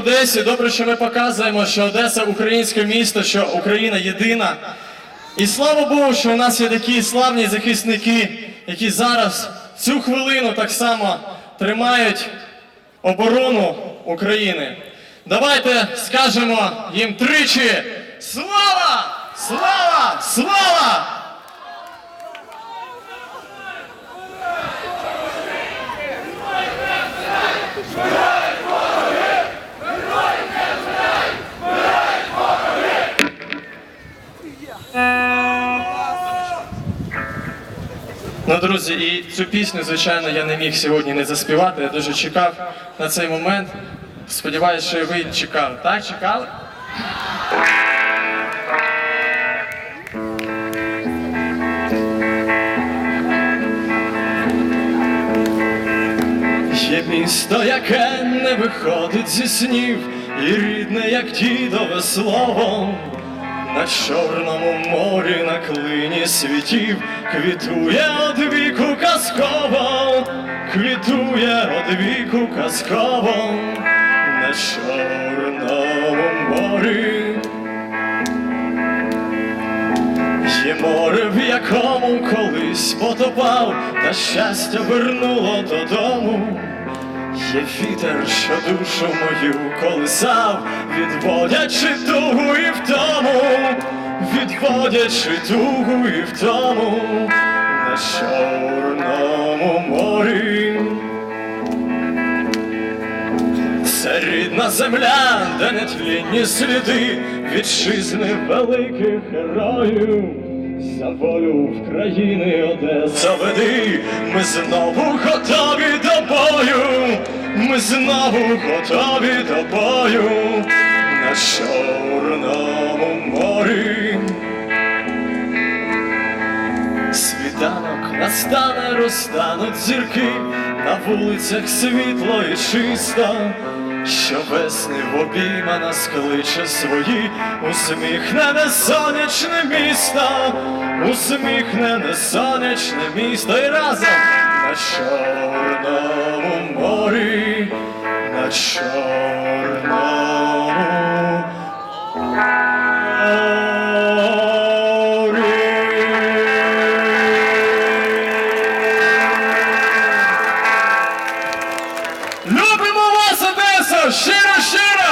Одесі. Добре, що ми показуємо, що Одеса українське місто, що Україна єдина. І слава Богу, що у нас є такі славні захисники, які зараз цю хвилину так само тримають оборону України. Давайте скажемо їм тричі: Слава! Слава! Слава! Ну, друзі, і цю пісню, звичайно, я не міг сьогодні не заспівати. Я дуже чекав на цей момент. Сподіваюсь, що ви чекали. Так, чекали? Є місто, яке не виходить зі снів, і рідне, як дідове слово. На Чорному світів квітує од віку казково, квітує од віку казково, на Чорному морі. Є море, в якому колись потопав, та щастя вернуло додому. Є вітер, що душу мою колисав, відводячи тугу і втому, відводячи тугу і втому на Чорному морі. Це рідна земля, де нетлінні сліди вітчизни великих героїв. За волю в країни Одеса веди, ми знову готові до бою, ми знову готові до бою на Чорному морі. Настане, розтануть зірки, на вулицях світло і чисто, що весни в обійма нас кличе свої, усміхнене сонячне місто, усміхнене сонячне місто. І разом на чорному Любимо вас, Одеса! Щиро, щиро!